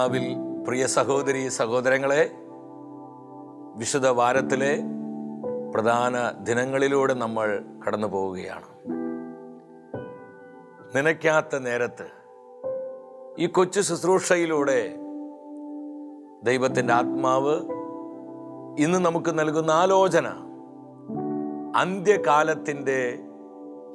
കർത്താവിൽ പ്രിയ സഹോദരി സഹോദരങ്ങളെ വിശുദ്ധ വാരത്തിലെ പ്രധാന ദിനങ്ങളിലൂടെ നമ്മൾ കടന്നു പോവുകയാണ്. നനയ്ക്കാത്ത നേരത്ത് ഈ കൊച്ചു ശുശ്രൂഷയിലൂടെ ദൈവത്തിന്റെ ആത്മാവ് ഇന്ന് നമുക്ക് നൽകുന്ന ആലോചന അന്ത്യകാലത്തിന്റെ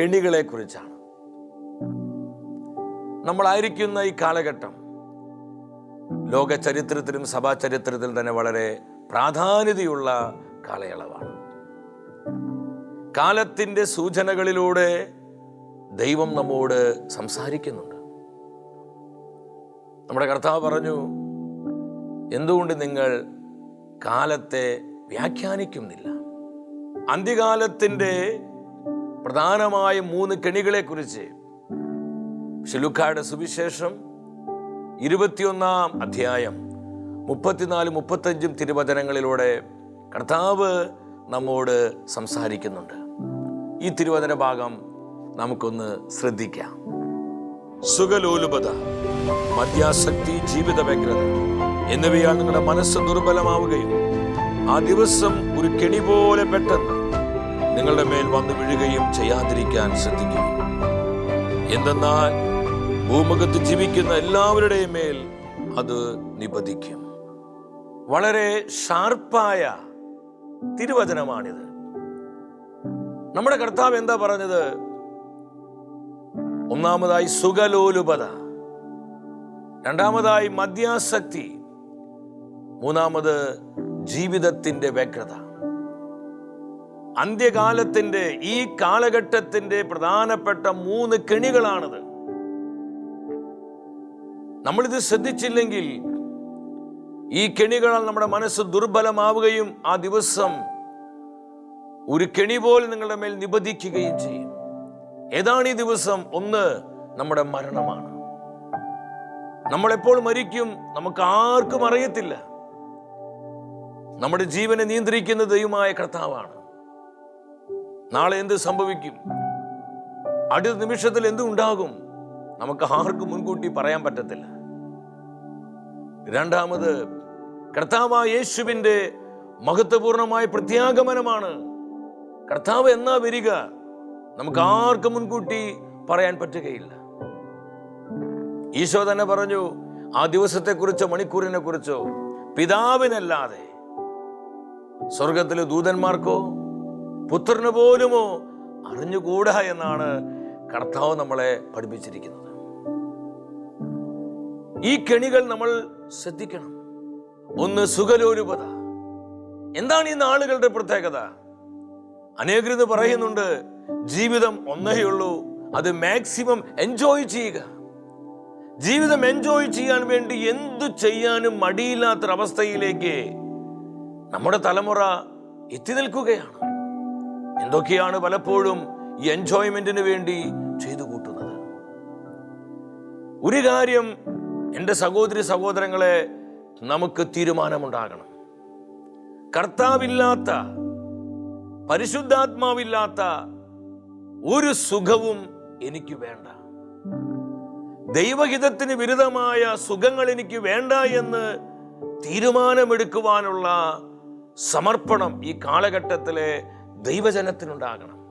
കെണികളെക്കുറിച്ചാണ്. നമ്മളായിരിക്കുന്ന ഈ കാലഘട്ടം ലോക ചരിത്രത്തിലും സഭാ ചരിത്രത്തിലും തന്നെ വളരെ പ്രാധാന്യതയുള്ള കാലയളവാണ്. കാലത്തിന്റെ സൂചനകളിലൂടെ ദൈവം നമ്മോട് സംസാരിക്കുന്നുണ്ട്. നമ്മുടെ കർത്താവ് പറഞ്ഞു എന്തുകൊണ്ട് നിങ്ങൾ കാലത്തെ വ്യാഖ്യാനിക്കുന്നില്ല? അന്ത്യകാലത്തിന്റെ പ്രധാനമായ മൂന്ന് കെണികളെക്കുറിച്ച്. ശിലുക്കായുടെ സുവിശേഷം ഇരുപത്തിയൊന്നാം അധ്യായം മുപ്പത്തിനാല് മുപ്പത്തഞ്ചും തിരുവചനങ്ങളിലൂടെ കർത്താവ് നമ്മോട് സംസാരിക്കുന്നുണ്ട്. ഈ തിരുവചന ഭാഗം നമുക്കൊന്ന് ശ്രദ്ധിക്കാം. സുഖലോലുപത മദ്യാസക്തി ജീവിത വ്യഗ്രത എന്നിവയാൽ നിങ്ങളുടെ മനസ്സ് ദുർബലമാവുകയും ആ ദിവസം ഒരു കെണി പോലെ പെട്ടെന്ന് നിങ്ങളുടെ മേൽ വന്നു വീഴുകയും ചെയ്യാതിരിക്കാൻ ശ്രദ്ധിക്കുക. എന്തെന്നാൽ ഭൂമുഖത്ത് ജീവിക്കുന്ന എല്ലാവരുടെയും മേൽ അത് നിപതിക്കും വളരെ ഷാർപ്പായ തിരുവചനമാണിത്. നമ്മുടെ കർത്താവ് എന്താ പറഞ്ഞത്? ഒന്നാമതായി സുഖലോലുപത രണ്ടാമതായി മദ്യാസക്തി മൂന്നാമത് ജീവിതത്തിന്റെ വ്യഗ്രത. അന്ത്യകാലത്തിന്റെ ഈ കാലഘട്ടത്തിന്റെ പ്രധാനപ്പെട്ട മൂന്ന് കെണികളാണിത്. നമ്മളിത് ശ്രദ്ധിച്ചില്ലെങ്കിൽ ഈ കെണികളാൽ നമ്മുടെ മനസ്സ് ദുർബലമാവുകയും ആ ദിവസം ഒരു കെണി പോലെ നിങ്ങളുടെ മേൽ നിബന്ധിക്കുകയും ചെയ്യും. ഏതാണ് ഈ ദിവസം? ഒന്ന് നമ്മുടെ മരണമാണ്. നമ്മളെപ്പോൾ മരിക്കും നമുക്ക് ആർക്കും അറിയത്തില്ല. നമ്മുടെ ജീവനെ നിയന്ത്രിക്കുന്ന ദൈവമായ കർത്താവാണ്. നാളെ എന്ത് സംഭവിക്കും? അടുത്ത നിമിഷത്തിൽ എന്തും ഉണ്ടാകും നമുക്ക് ആർക്കും മുൻകൂട്ടി പറയാൻ പറ്റത്തില്ല. രണ്ടാമത് കർത്താവായ യേശുവിന്റെ മഹത്വപൂർണമായ പ്രത്യാഗമനമാണ്. കർത്താവ് എന്നാ വരിക നമുക്ക് ആർക്കും മുൻകൂട്ടി പറയാൻ പറ്റുകയില്ല. ഈശോ തന്നെ പറഞ്ഞു ആ ദിവസത്തെക്കുറിച്ചോ മണിക്കൂറിനെ കുറിച്ചോ പിതാവിനല്ലാതെ സ്വർഗത്തിലെ ദൂതന്മാർക്കോ പുത്രന് പോലുമോ അറിഞ്ഞുകൂടാ എന്നാണ് കർത്താവ് നമ്മളെ പഠിപ്പിച്ചിരിക്കുന്നത്. ഈ കെണികൾ നമ്മൾ ശ്രദ്ധിക്കണം. ഒന്ന് സുഖലോലുപത. എന്താണ് ഈ നാളുകളുടെ പ്രത്യേകത? അനേകൃത് പറയുന്നുണ്ട് ജീവിതം ഒന്നേയുള്ളൂ അത് മാക്സിമം എൻജോയ് ചെയ്യുക. ജീവിതം എൻജോയ് ചെയ്യാൻ വേണ്ടി എന്തു ചെയ്യാനും മടിയില്ലാത്തൊരവസ്ഥയിലേക്ക് നമ്മുടെ തലമുറ എത്തി നിൽക്കുകയാണ്. എന്തൊക്കെയാണ് പലപ്പോഴും ഈ എൻജോയ്മെന്റിന് വേണ്ടി ചെയ്തു കൂട്ടുന്നത്. ഒരു കാര്യം എന്റെ സഹോദരി സഹോദരങ്ങളെ നമുക്ക് തീരുമാനമുണ്ടാകണം. കർത്താവില്ലാത്ത പരിശുദ്ധാത്മാവില്ലാത്ത ഒരു സുഖവും എനിക്ക് വേണ്ട. ദൈവഹിതത്തിന് വിരുദ്ധമായ സുഖങ്ങൾ എനിക്ക് വേണ്ട എന്ന് തീരുമാനമെടുക്കുവാനുള്ള സമർപ്പണം ഈ കാലഘട്ടത്തിലെ ദൈവജനത്തിനുണ്ടാകണം.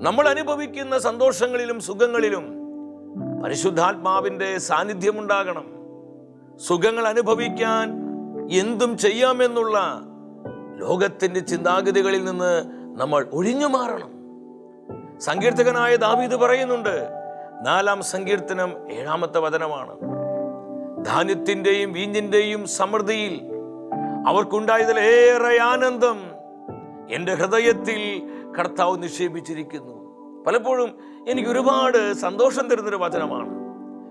നമ്മൾ അനുഭവിക്കുന്ന സന്തോഷങ്ങളിലും സുഖങ്ങളിലും പരിശുദ്ധാത്മാവിന്റെ സാന്നിധ്യമുണ്ടാകണം. സുഖങ്ങൾ അനുഭവിക്കാൻ എന്തും ചെയ്യാമെന്നുള്ള ലോകത്തിന്റെ ചിന്താഗതികളിൽ നിന്ന് നമ്മൾ ഒഴിഞ്ഞു മാറണം. സങ്കീർത്തകനായ ദാവീദ് പറയുന്നുണ്ട് നാലാം സങ്കീർത്തനം ഏഴാമത്തെ വചനമാണ്. ധാന്യത്തിന്റെയും വീഞ്ഞിന്റെയും സമൃദ്ധിയിൽ അവർക്കുണ്ടായതിലേറെ ആനന്ദം എന്റെ ഹൃദയത്തിൽ കർത്താവ് നിക്ഷേപിച്ചിരിക്കുന്നു. പലപ്പോഴും എനിക്ക് ഒരുപാട് സന്തോഷം തരുന്നൊരു വചനമാണ്.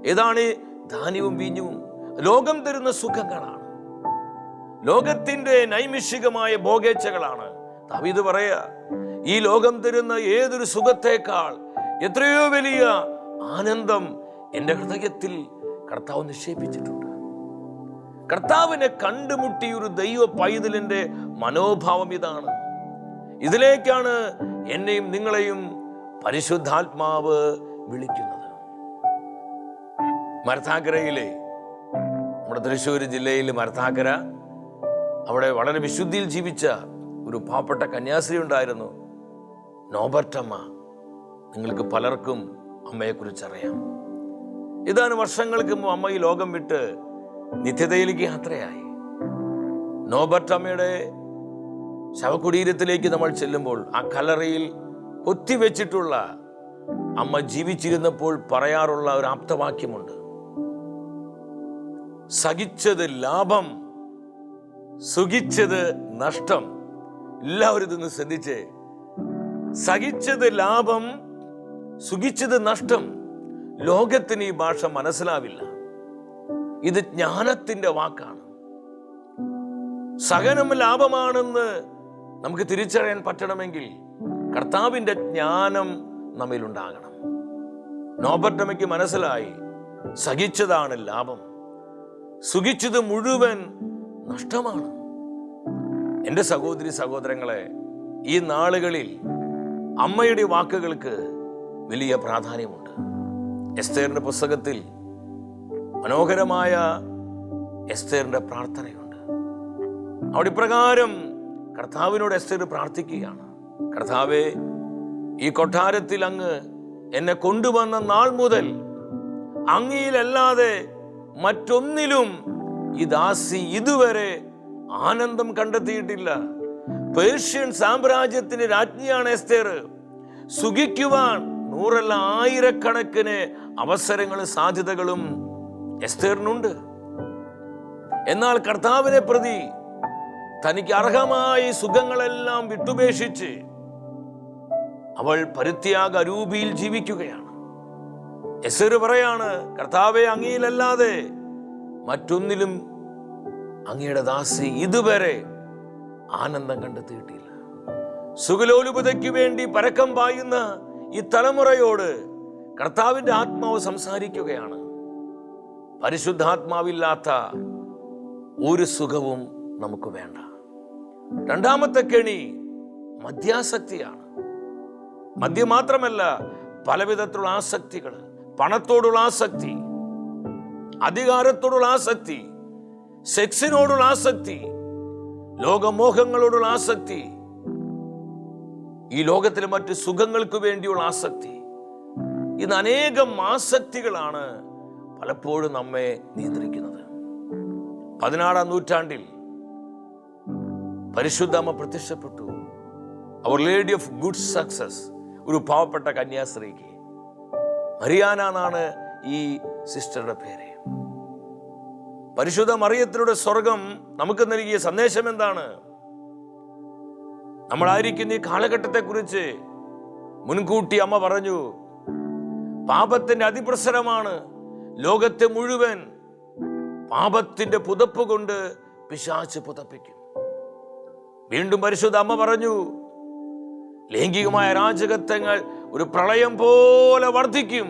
ഏതാണ്? ധാന്യവും വീഞ്ഞും. ലോകം തരുന്ന സുഖങ്ങളാണ്. ലോകത്തിന്റെ നൈമിഷികമായ ഭോഗേച്ഛകളാണ്. ഇത് പറയാ ഈ ലോകം തരുന്ന ഏതൊരു സുഖത്തേക്കാൾ എത്രയോ വലിയ ആനന്ദം എന്റെ ഹൃദയത്തിൽ കർത്താവ് നിക്ഷേപിച്ചിട്ടുണ്ട്. കർത്താവിനെ കണ്ടുമുട്ടിയൊരു ദൈവ പൈതലിന്റെ മനോഭാവം ഇതാണ്. ഇതിലേക്കാണ് എന്നെയും നിങ്ങളെയും പരിശുദ്ധാത്മാവ് വിളിക്കുന്നത്. മരത്താക്കരയിലെ നമ്മുടെ തൃശ്ശൂർ ജില്ലയിൽ മരത്താക്കര അവിടെ വളരെ വിശുദ്ധിയിൽ ജീവിച്ച ഒരു പാവപ്പെട്ട കന്യാസ്ത്രീ ഉണ്ടായിരുന്നു. നോബർട്ടമ്മ. നിങ്ങൾക്ക് പലർക്കും അമ്മയെക്കുറിച്ച് അറിയാം ഇതാണ് വർഷങ്ങൾക്ക് മുമ്പ് അമ്മ ഈ ലോകം വിട്ട് നിത്യതയിലേക്ക് യാത്രയായി. നോബർട്ടമ്മയുടെ ശവകുടീരത്തിലേക്ക് നമ്മൾ ചെല്ലുമ്പോൾ ആ കലറയിൽ കൊത്തിവെച്ചിട്ടുള്ള അമ്മ ജീവിച്ചിരുന്നപ്പോൾ പറയാറുള്ള ഒരു ആപ്തവാക്യമുണ്ട്. സഹിച്ചത് ലാഭം സുഖിച്ചത് നഷ്ടം. എല്ലാവരും ഇതൊന്ന് ശ്രദ്ധിച്ച്. സഹിച്ചത് ലാഭം സുഖിച്ചത് നഷ്ടം. ലോകത്തിന് ഈ ഭാഷ മനസ്സിലാവില്ല. ഇത് ജ്ഞാനത്തിന്റെ വാക്കാണ്. സഹനം ലാഭമാണെന്ന് നമുക്ക് തിരിച്ചറിയാൻ പറ്റണമെങ്കിൽ കർത്താവിന്റെ ജ്ഞാനം നമ്മിലുണ്ടാകണം. നോബർട്ടമയ്ക്ക് മനസ്സിലായി സഹിച്ചതാണ് ലാഭം. സുഖിച്ചത് മുഴുവൻ നഷ്ടമാണ്. എന്റെ സഹോദരി സഹോദരങ്ങളെ ഈ നാളുകളിൽ അമ്മയുടെ വാക്കുകൾക്ക് വലിയ പ്രാധാന്യമുണ്ട്. എസ്തേറിന്റെ പുസ്തകത്തിൽ മനോഹരമായ എസ്തേറിന്റെ പ്രാർത്ഥനയുണ്ട്. അവിടെ ഇപ്രകാരം കർത്താവിനോട് എസ്റ്റർ പ്രാർത്ഥിക്കുകയാണ്. കർത്താവെ ഈ കൊട്ടാരത്തിൽ അങ്ങ് എന്നെ കൊണ്ടുവന്ന നാൾ മുതൽ അങ്ങയിലല്ലാതെ മറ്റൊന്നിലും ഈ ദാസി ഇതുവരെ ആനന്ദം കണ്ടെത്തിയിട്ടില്ല. പേർഷ്യൻ സാമ്രാജ്യത്തിന്റെ രാജ്ഞിയാണ് എസ്തേർ സുഖിക്കുവാൻ നൂറല്ല ആയിരക്കണക്കിന് അവസരങ്ങളും സാധ്യതകളും എസ്തേറിനുണ്ട് എന്നാൽ കർത്താവിനെ പ്രതി തനിക്ക് അർഹമായി സുഖങ്ങളെല്ലാം വിട്ടുപേക്ഷിച്ച് അവൾ പരിത്യാഗ അരൂപിയിൽ ജീവിക്കുകയാണ്. എസ്സര് പറയാണ് കർത്താവെ അങ്ങയിലല്ലാതെ മറ്റൊന്നിലും അങ്ങയുടെ ദാസി ഇതുവരെ ആനന്ദം കണ്ടെത്തിയിട്ടില്ല. സുഖലോലുപതയ്ക്ക് വേണ്ടി പരക്കം പായുന്ന ഈ തലമുറയോട് കർത്താവിന്റെ ആത്മാവ് സംസാരിക്കുകയാണ്. പരിശുദ്ധാത്മാവില്ലാത്ത ഒരു സുഖവും നമുക്ക് വേണ്ട. രണ്ടാമത്തെ കെണി മദ്യാസക്തിയാണ്. മദ്യം മാത്രമല്ല പലവിധത്തിലുള്ള ആസക്തികൾ പണത്തോടുള്ള ആസക്തി അധികാരത്തോടുള്ള ആസക്തി സെക്സിനോടുള്ള ആസക്തി ലോകമോഹങ്ങളോടുള്ള ആസക്തി ഈ ലോകത്തിലെ മറ്റ് സുഖങ്ങൾക്ക് വേണ്ടിയുള്ള ആസക്തി. ഇന്ന് അനേകം ആസക്തികളാണ് പലപ്പോഴും നമ്മെ നിയന്ത്രിക്കുന്നത്. പതിനാറാം നൂറ്റാണ്ടിൽ പരിശുദ്ധമ്മ പ്രത്യക്ഷപ്പെട്ടു. അവർ ലേഡി ഓഫ് ഗുഡ് സക്സസ് ഒരു പാവപ്പെട്ട കന്യാസ്ത്രീക്ക്. മരിയാന എന്നാണ് ഈ സിസ്റ്ററുടെ പേര്. പരിശുദ്ധ മറിയത്തിലൂടെ സ്വർഗം നമുക്ക് നൽകിയ സന്ദേശം എന്താണ്? നമ്മളായിരിക്കുന്ന ഈ കാലഘട്ടത്തെ കുറിച്ച് മുൻകൂട്ടി അമ്മ പറഞ്ഞു പാപത്തിന്റെ അതിപ്രസരമാണ് ലോകത്തെ മുഴുവൻ പാപത്തിന്റെ പുതപ്പ് കൊണ്ട് പിശാച്ച് പുതപ്പിക്കും. വീണ്ടും പരിശുദ്ധ അമ്മ പറഞ്ഞു ലൈംഗികമായ രാജകത്വങ്ങൾ ഒരു പ്രളയം പോലെ വർദ്ധിക്കും.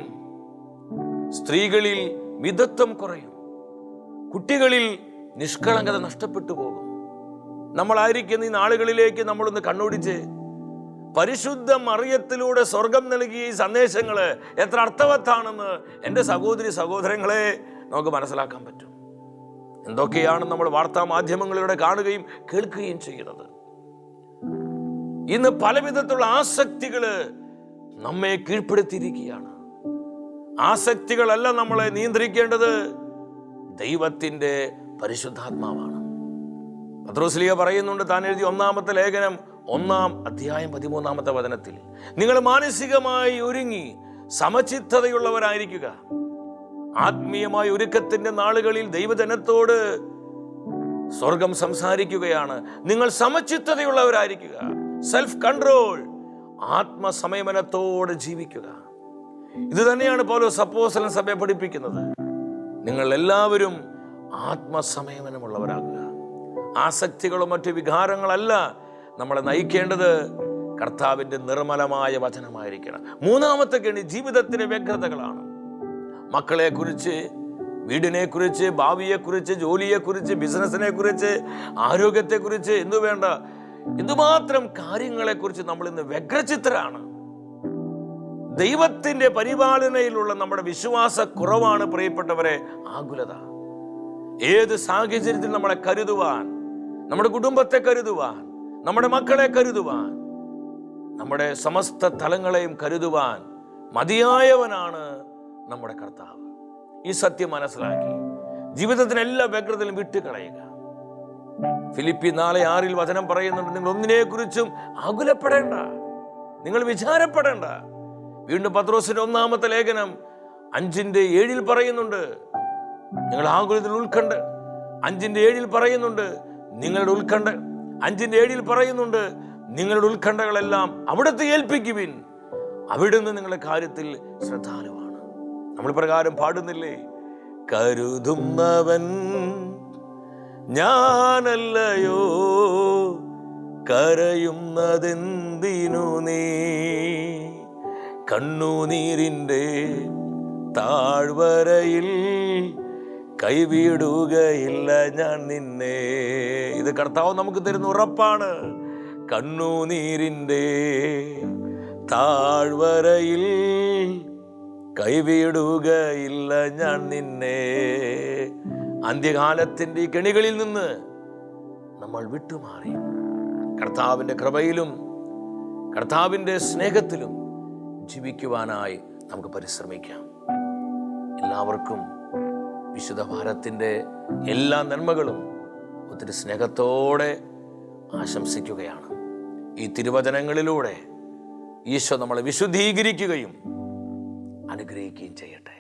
സ്ത്രീകളിൽ മിതത്വം കുറയും. കുട്ടികളിൽ നിഷ്കളങ്കത നഷ്ടപ്പെട്ടു പോകും. നമ്മളായിരിക്കുന്ന ഈ നാളുകളിലേക്ക് നമ്മളൊന്ന് കണ്ണോടിച്ച് പരിശുദ്ധ മറിയത്തിലൂടെ സ്വർഗം നൽകിയ ഈ സന്ദേശങ്ങൾ എത്ര അർത്ഥവത്താണെന്ന് എന്റെ സഹോദരി സഹോദരങ്ങളെ നമുക്ക് മനസ്സിലാക്കാൻ പറ്റും. എന്തൊക്കെയാണ് നമ്മൾ വാർത്താ മാധ്യമങ്ങളിലൂടെ കാണുകയും കേൾക്കുകയും ചെയ്യുന്നത്? ഇന്ന് പലവിധത്തിലുള്ള ആസക്തികൾ നമ്മെ കീഴ്പ്പെടുത്തിയിരിക്കുകയാണ്. ആസക്തികളല്ല നമ്മളെ നിയന്ത്രിക്കേണ്ടത്. ദൈവത്തിന്റെ പരിശുദ്ധാത്മാവാണ്. പത്രോസ്ലിയ പറയുന്നുണ്ട് താൻ എഴുതിയ ഒന്നാമത്തെ ലേഖനം ഒന്നാം അധ്യായം പതിമൂന്നാമത്തെ വചനത്തിൽ. നിങ്ങൾ മാനസികമായി ഒരുങ്ങി സമചിത്തതയുള്ളവരായിരിക്കുക. ആത്മീയമായ ഒരുക്കത്തിന്റെ നാളുകളിൽ ദൈവജനത്തോട് സ്വർഗം സംസാരിക്കുകയാണ്. നിങ്ങൾ സമചിത്തതയുള്ളവരായിരിക്കുക. സെൽഫ് കൺട്രോൾ ആത്മസംയമനത്തോടെ ജീവിക്കുക. ഇത് തന്നെയാണ് പോലോ സപ്പോസലൻ സഭയെ പഠിപ്പിക്കുന്നത്. നിങ്ങൾ എല്ലാവരും ആത്മസമയമനമുള്ളവരാകുക ആസക്തികളോ മറ്റു വികാരങ്ങളല്ല നമ്മളെ നയിക്കേണ്ടത്. കർത്താവിന്റെ നിർമ്മലമായ വചനമായിരിക്കണം. മൂന്നാമത്തെ കെണി ജീവിതത്തിലെ വ്യഗ്രതകളാണ്. മക്കളെക്കുറിച്ച് കുറിച്ച് ഭാവിയെക്കുറിച്ച് ജോലിയെക്കുറിച്ച് ബിസിനസ്സിനെ കുറിച്ച് ആരോഗ്യത്തെക്കുറിച്ച് എന്തു വേണ്ട? എന്തുമാത്രം കാര്യങ്ങളെക്കുറിച്ച് നമ്മൾ ഇന്ന് വ്യഗ്രചിത്രാണ് ദൈവത്തിന്റെ പരിപാലനയിലുള്ള നമ്മുടെ വിശ്വാസ കുറവാണ് പ്രിയപ്പെട്ടവരെ ആകുലത. ഏത് സാഹചര്യത്തിൽ നമ്മളെ കരുതുവാൻ നമ്മുടെ കുടുംബത്തെ കരുതുവാൻ നമ്മുടെ മക്കളെ കരുതുവാൻ നമ്മുടെ സമസ്ത തലങ്ങളെയും കരുതുവാൻ മതിയായവനാണ് നമ്മുടെ കർത്താവ്. ഈ സത്യം മനസ്സിലാക്കി. ജീവിതത്തിന് എല്ലാ വ്യഗ്രതയിലും വിട്ടുകളയുക. ഫിലിപ്പി നാളെ ആറിൽ വചനം പറയുന്നുണ്ട് നിങ്ങൾ ഒന്നിനെ കുറിച്ചും ആകുലപ്പെടേണ്ട. നിങ്ങൾ വിചാരപ്പെടേണ്ട. വീണ്ടും പത്രോസിന്റെ ഒന്നാമത്തെ ലേഖനം അഞ്ചിന്റെ ഏഴിൽ പറയുന്നുണ്ട് നിങ്ങൾ ആകുലത്തിൽ ഉൾക്കണ്ട് അഞ്ചിന്റെ ഏഴിൽ പറയുന്നുണ്ട് നിങ്ങളുടെ ഉത്കണ്ഠ. അഞ്ചിന്റെ ഏഴിൽ പറയുന്നുണ്ട് നിങ്ങളുടെ ഉത്കണ്ഠകളെല്ലാം അവിടുത്തെ ഏൽപ്പിക്കുവിൻ. അവിടുന്ന് നിങ്ങളുടെ കാര്യത്തിൽ ശ്രദ്ധാലുവാണ് നമ്മൾ പ്രകാരം പാടുന്നില്ലേ? കരുതുന്നവൻ ഞാനല്ലയോ? കരയുന്നതെന്തിനു നീ? കണ്ണുനീരിന്റെ താഴ്വരയിൽ കൈവിടുകയില്ല ഞാൻ നിന്നെ. ഇത് കർത്താവ് നമുക്ക് തരുന്ന ഉറപ്പാണ്. കണ്ണുനീരിന്റെ താഴ്വരയിൽ കൈവിടുകയില്ല ഞാൻ നിന്നെ. അന്ത്യകാലത്തിന്റെ ഈ കെണികളിൽ നിന്ന് നമ്മൾ വിട്ടുമാറി. കർത്താവിന്റെ കൃപയിലും കർത്താവിന്റെ സ്നേഹത്തിലും ജീവിക്കുവാനായി നമുക്ക് പരിശ്രമിക്കാം. എല്ലാവർക്കും വിശുദ്ധ ഭാരത്തിന്റെ എല്ലാ നന്മകളും ഒത്തിരി സ്നേഹത്തോടെ ആശംസിക്കുകയാണ്. ഈ തിരുവചനങ്ങളിലൂടെ ഈശോ നമ്മളെ വിശുദ്ധീകരിക്കുകയും അനുഗ്രഹിക്കുകയും ചെയ്യട്ടെ.